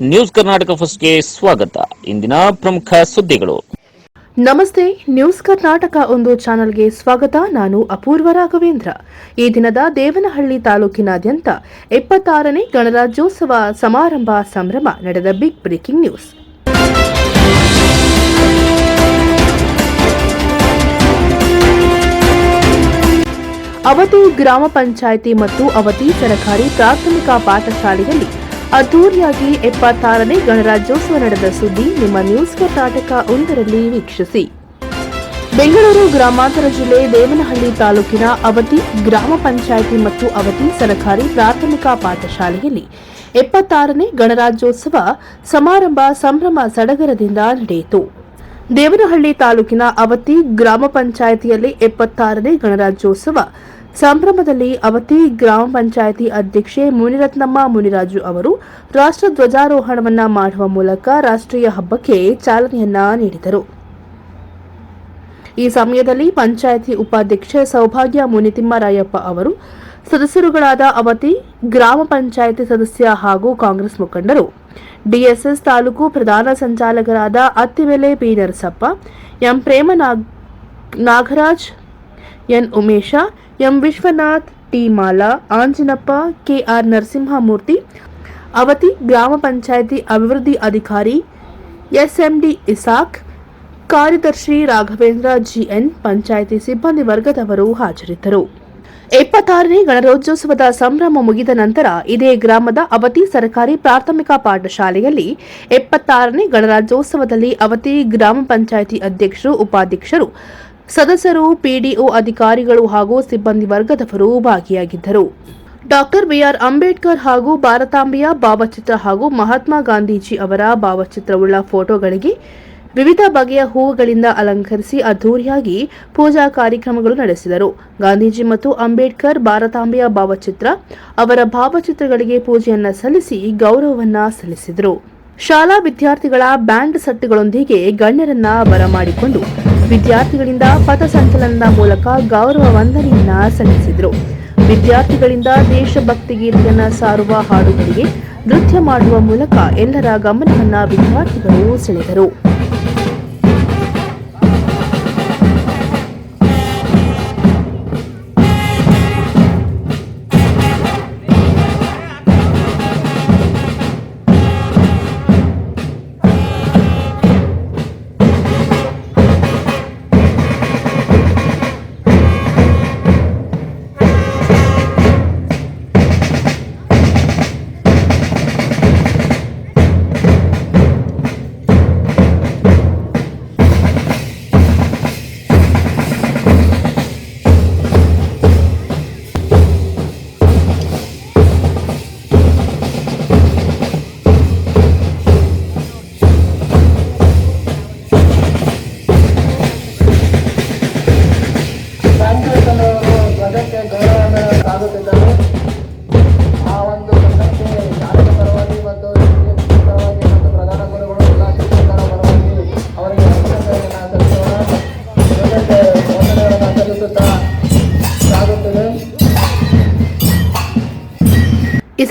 News Karnataka ಫಸ್ಟ್ಗೆ ಸ್ವಾಗತ. ಇಂದಿನ ಪ್ರಮುಖ ಸುದ್ದಿಗಳು. ನಮಸ್ತೆ, ನ್ಯೂಸ್ ಕರ್ನಾಟಕ ಒಂದು ಚಾನೆಲ್ಗೆ ಸ್ವಾಗತ. ನಾನು ಅಪೂರ್ವ ರಾಘವೇಂದ್ರ. ಈ ದಿನದ ದೇವನಹಳ್ಳಿ ತಾಲೂಕಿನಾದ್ಯಂತ ಎಪ್ಪತ್ತಾರನೇ ಗಣರಾಜ್ಯೋತ್ಸವ ಸಮಾರಂಭ ಸಂಭ್ರಮ ನಡೆದ ಬಿಗ್ ಬ್ರೇಕಿಂಗ್ ನ್ಯೂಸ್. ಅವತಿ ಗ್ರಾಮ ಪಂಚಾಯಿತಿ ಮತ್ತು ಅವತಿ ಸರಕಾರಿ ಪ್ರಾಥಮಿಕ ಪಾಠಶಾಲೆಯಲ್ಲಿ ಅದ್ದೂರಿಯಾಗಿ ಎಪ್ಪತ್ತಾರನೇ ಗಣರಾಜ್ಯೋತ್ಸವ ನಡೆದ ಸುದ್ದಿ ನಿಮ್ಮ ನ್ಯೂಸ್ ಕರ್ನಾಟಕ ಒಂದರಲ್ಲಿ ವೀಕ್ಷಿಸಿ. ಬೆಂಗಳೂರು ಗ್ರಾಮಾಂತರ ಜಿಲ್ಲೆ ದೇವನಹಳ್ಳಿ ತಾಲೂಕಿನ ಅವತಿ ಗ್ರಾಮ ಪಂಚಾಯಿತಿ ಮತ್ತು ಅವತಿ ಸರಕಾರಿ ಪ್ರಾಥಮಿಕ ಪಾಠಶಾಲೆಯಲ್ಲಿ ಎಪ್ಪತ್ತಾರನೇ ಗಣರಾಜ್ಯೋತ್ಸವ ಸಮಾರಂಭ ಸಂಭ್ರಮ ಸಡಗರದಿಂದ ನಡೆಯಿತು. ದೇವನಹಳ್ಳಿ ತಾಲೂಕಿನ ಅವತಿ ಗ್ರಾಮ ಪಂಚಾಯಿತಿಯಲ್ಲಿ ಎಪ್ಪತ್ತಾರನೇ ಗಣರಾಜ್ಯೋತ್ಸವ ಸಂಭ್ರಮದಲ್ಲಿ ಅವತಿ ಗ್ರಾಮ ಪಂಚಾಯಿತಿ ಅಧ್ಯಕ್ಷೆ ಮುನಿರತ್ನಮ್ಮ ಮುನಿರಾಜು ಅವರು ರಾಷ್ಟ್ರ ಧ್ವಜಾರೋಹಣವನ್ನ ಮಾಡುವ ಮೂಲಕ ರಾಷ್ಟ್ರೀಯ ಹಬ್ಬಕ್ಕೆ ಚಾಲನೆಯನ್ನ ನೀಡಿದರು. ಈ ಸಮಯದಲ್ಲಿ ಪಂಚಾಯಿತಿ ಉಪಾಧ್ಯಕ್ಷೆ ಸೌಭಾಗ್ಯ ಮುನಿತಿಮ್ಮರಾಯಪ್ಪ ಅವರು, ಸದಸ್ಯರುಗಳಾದ ಅವತಿ, ಗ್ರಾಮ ಪಂಚಾಯಿತಿ ಸದಸ್ಯ ಹಾಗೂ ಕಾಂಗ್ರೆಸ್ ಮುಖಂಡರು, ಡಿಎಸ್ಎಸ್ ತಾಲೂಕು ಪ್ರಧಾನ ಸಂಚಾಲಕರಾದ Attivele P Narasappa, M Prema Nag- Nagaraj N Umesha, M Vishwanath, T Mala, Anjanappa KR Narasimhamurthy, Avati ಗ್ರಾಮ ಪಂಚಾಯಿತಿ ಅಭಿವೃದ್ಧಿ ಅಧಿಕಾರಿ, ಎಸ್ಎಂಡಿ ಇಸಾಕ್, ಕಾರ್ಯದರ್ಶಿ ರಾಘವೇಂದ್ರ, ಜಿಎನ್ ಪಂಚಾಯಿತಿ ಸಿಬ್ಬಂದಿ ವರ್ಗದವರು ಹಾಜರಿದ್ದರು. ಇಪ್ಪತ್ತಾರನೇ ಗಣರಾಜ್ಯೋತ್ಸವದ ಸಂಭ್ರಮ ಮುಗಿದ ನಂತರ ಇದೇ ಗ್ರಾಮದ ಅವತಿ ಸರ್ಕಾರಿ ಪ್ರಾಥಮಿಕ ಪಾಠಶಾಲೆಯಲ್ಲಿ ಇಪ್ಪತ್ತಾರನೇ ಗಣರಾಜ್ಯೋತ್ಸವದಲ್ಲಿ ಅವತಿ ಗ್ರಾಮ ಪಂಚಾಯಿತಿ ಅಧ್ಯಕ್ಷರು, ಉಪಾಧ್ಯಕ್ಷರು ಸದಸ್ಯರು, ಪಿಡಿಒ ಅಧಿಕಾರಿಗಳು ಹಾಗೂ ಸಿಬ್ಬಂದಿ ವರ್ಗದವರು ಭಾಗಿಯಾಗಿದ್ದರು. Doctor B R. ಅಂಬೇಡ್ಕರ್ ಹಾಗೂ ಭಾರತಾಂಬೆಯ ಭಾವಚಿತ್ರ ಹಾಗೂ ಮಹಾತ್ಮ ಗಾಂಧೀಜಿ ಅವರ ಭಾವಚಿತ್ರವುಳ್ಳ ಫೋಟೋಗಳಿಗೆ ವಿವಿಧ ಬಗೆಯ ಹೂವುಗಳಿಂದ ಅಲಂಕರಿಸಿ ಅದ್ದೂರಿಯಾಗಿ ಪೂಜಾ ಕಾರ್ಯಕ್ರಮಗಳು ನಡೆಸಿದರು. ಗಾಂಧೀಜಿ ಮತ್ತು ಅಂಬೇಡ್ಕರ್ ಭಾರತಾಂಬೆಯ ಭಾವಚಿತ್ರ, ಅವರ ಭಾವಚಿತ್ರಗಳಿಗೆ ಪೂಜೆಯನ್ನ ಸಲ್ಲಿಸಿ ಗೌರವವನ್ನ ಸಲ್ಲಿಸಿದರು. ಶಾಲಾ ವಿದ್ಯಾರ್ಥಿಗಳ ಬ್ಯಾಂಡ್ ಸೆಟ್ಗಳೊಂದಿಗೆ ಗಣ್ಯರನ್ನ ಬರಮಾಡಿಕೊಂಡು ವಿದ್ಯಾರ್ಥಿಗಳಿಂದ ಪಥಸಂಚಲನದ ಮೂಲಕ ಗೌರವ ವಂದನೆಯನ್ನ ಸಲ್ಲಿಸಿದರು. ವಿದ್ಯಾರ್ಥಿಗಳಿಂದ ದೇಶಭಕ್ತಿ ಗೀತೆಯನ್ನ ಸಾರುವ ಹಾಡುಗಳಿಗೆ ನೃತ್ಯ ಮಾಡುವ ಮೂಲಕ ಎಲ್ಲರ ಗಮನವನ್ನು ವಿದ್ಯಾರ್ಥಿಗಳು ಸೆಳೆದರು.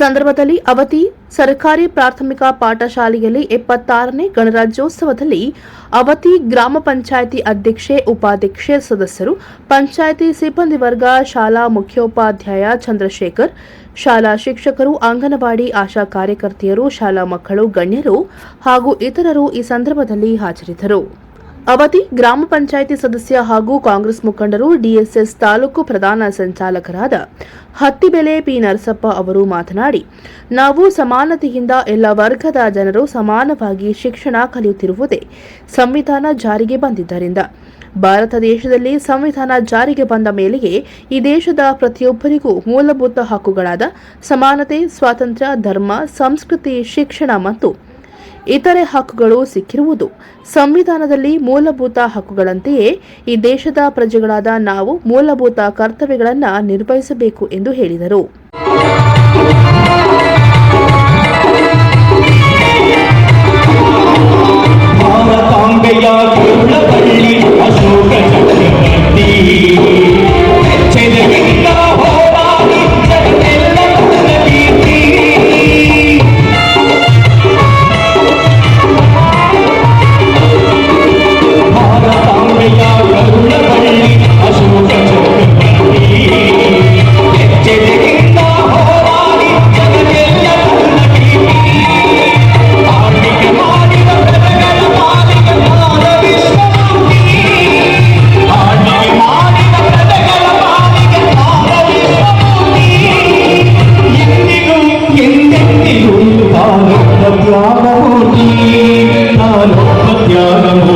ಸಂದರ್ಭದಲ್ಲಿ ಅವತಿ ಸರ್ಕಾರಿ ಪ್ರಾಥಮಿಕ ಪಾಠಶಾಲೆಯಲ್ಲಿ ಎಪ್ಪತ್ತಾರನೇ ಗಣರಾಜ್ಯೋತ್ಸವದಲ್ಲಿ ಅವತಿ ಗ್ರಾಮ ಪಂಚಾಯಿತಿ ಅಧ್ಯಕ್ಷೆ, ಉಪಾಧ್ಯಕ್ಷೆ, ಸದಸ್ಯರು, ಪಂಚಾಯಿತಿ ಸಿಬ್ಬಂದಿ ವರ್ಗ, ಶಾಲಾ ಮುಖ್ಯೋಪಾಧ್ಯಾಯ ಚಂದ್ರಶೇಖರ್, ಶಾಲಾ ಶಿಕ್ಷಕರು, ಅಂಗನವಾಡಿ ಆಶಾ ಕಾರ್ಯಕರ್ತೆಯರು, ಶಾಲಾ ಮಕ್ಕಳು, ಗಣ್ಯರು ಹಾಗೂ ಇತರರು ಈ ಸಂದರ್ಭದಲ್ಲಿ ಹಾಜರಿದ್ದರು. ಅವತಿ ಗ್ರಾಮ ಪಂಚಾಯಿತಿ ಸದಸ್ಯ ಹಾಗೂ ಕಾಂಗ್ರೆಸ್ ಮುಖಂಡರು ಡಿಎಸ್ಎಸ್ ತಾಲೂಕು ಪ್ರಧಾನ ಸಂಚಾಲಕರಾದ ಹತ್ತಿಬೆಲೆ ಪಿ ನರಸಪ್ಪ ಅವರು ಮಾತನಾಡಿ, ನಾವು ಸಮಾನತೆಯಿಂದ ಎಲ್ಲ ವರ್ಗದ ಜನರು ಸಮಾನವಾಗಿ ಶಿಕ್ಷಣ ಕಲಿಯುತ್ತಿರುವುದೇ ಸಂವಿಧಾನ ಜಾರಿಗೆ ಬಂದಿದ್ದರಿಂದ. ಭಾರತ ದೇಶದಲ್ಲಿ ಸಂವಿಧಾನ ಜಾರಿಗೆ ಬಂದ ಮೇಲೆಯೇ ಈ ದೇಶದ ಪ್ರತಿಯೊಬ್ಬರಿಗೂ ಮೂಲಭೂತ ಹಕ್ಕುಗಳಾದ ಸಮಾನತೆ, ಸ್ವಾತಂತ್ರ್ಯ, ಧರ್ಮ, ಸಂಸ್ಕೃತಿ, ಶಿಕ್ಷಣ ಮತ್ತು ಇತರೆ ಹಕ್ಕುಗಳು ಸಿಕ್ಕಿರುವುದು. ಸಂವಿಧಾನದಲ್ಲಿ ಮೂಲಭೂತ ಹಕ್ಕುಗಳಂತೆಯೇ ಈ ದೇಶದ ಪ್ರಜೆಗಳಾದ ನಾವು ಮೂಲಭೂತ ಕರ್ತವ್ಯಗಳನ್ನು ನಿರ್ವಹಿಸಬೇಕು ಎಂದು ಹೇಳಿದರು. ಅಶೋಕ ఆత్మత్యాగము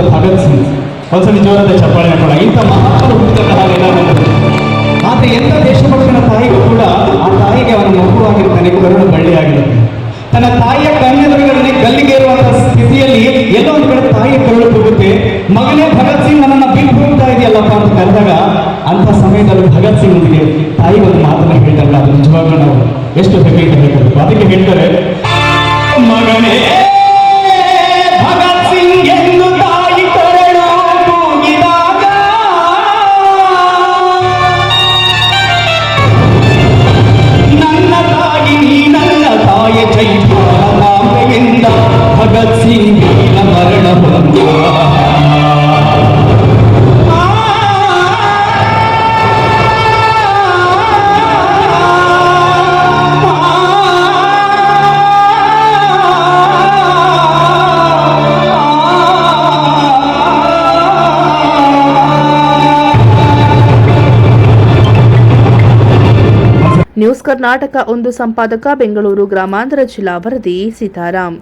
ದೇಶದ ಭಗತ್ ಸಿಂಗ್ ಒಂದ್ಸಲ ಜೋರದ ಚಪ್ಪಾಳೆ ಹಾಕೋಣ. ಇಂಥ ಮಹಾತ್ಮರು ಹುಟ್ಟಿದಂತಹ ಆದರೆ ಎಂಥ ದೇಶಭಕ್ತನ ತಾಯಿಗೂ ಕೂಡ ಆ ತಾಯಿಗೆ ಅವನ ಮಗುವಾಗಿರ್ತಾನೆ ಕರುಣ ಬಳ್ಳಿಯಾಗಿರುತ್ತೆ ತನ್ನ ತಾಯಿಯ ಕಣ್ಣೆದುರುಗಡೆ ಗಲ್ಲಿಗೇರುವಂತಹ ಸ್ಥಿತಿಯಲ್ಲಿ ಎಲ್ಲೋ ಒಂದು ಕಡೆ ತಾಯಿ ಕರುಳು ಹೋಗುತ್ತೆ ಮಗನೇ ಭಗತ್ ಸಿಂಗ್ ನನ್ನನ್ನ ಬಿಟ್ಟು ಹೋಗ್ತಾ ಇದೆಯಲ್ಲಪ್ಪ ಅಂತ ಕರೆದಾಗ ಅಂತ ಸಮಯದಲ್ಲಿ ಭಗತ್ ಸಿಂಗ್ ತಾಯಿ ಒಂದು ಮಾತನ್ನು ಹೇಳ್ತಾರೆ ಅದು ನಿಜವಾಗ್ಲೂ ನಾವು ಎಷ್ಟು ಹೆಮ್ಮೆ ಅದಕ್ಕೆ ಹೇಳ್ತಾರೆ ಕರ್ನಾಟಕ ಒಂದು ಸಂಪಾದಕ ಬೆಂಗಳೂರು ಗ್ರಾಮಾಂತರ ಜಿಲ್ಲಾ ವರದಿ ಸೀತಾರಾಮ್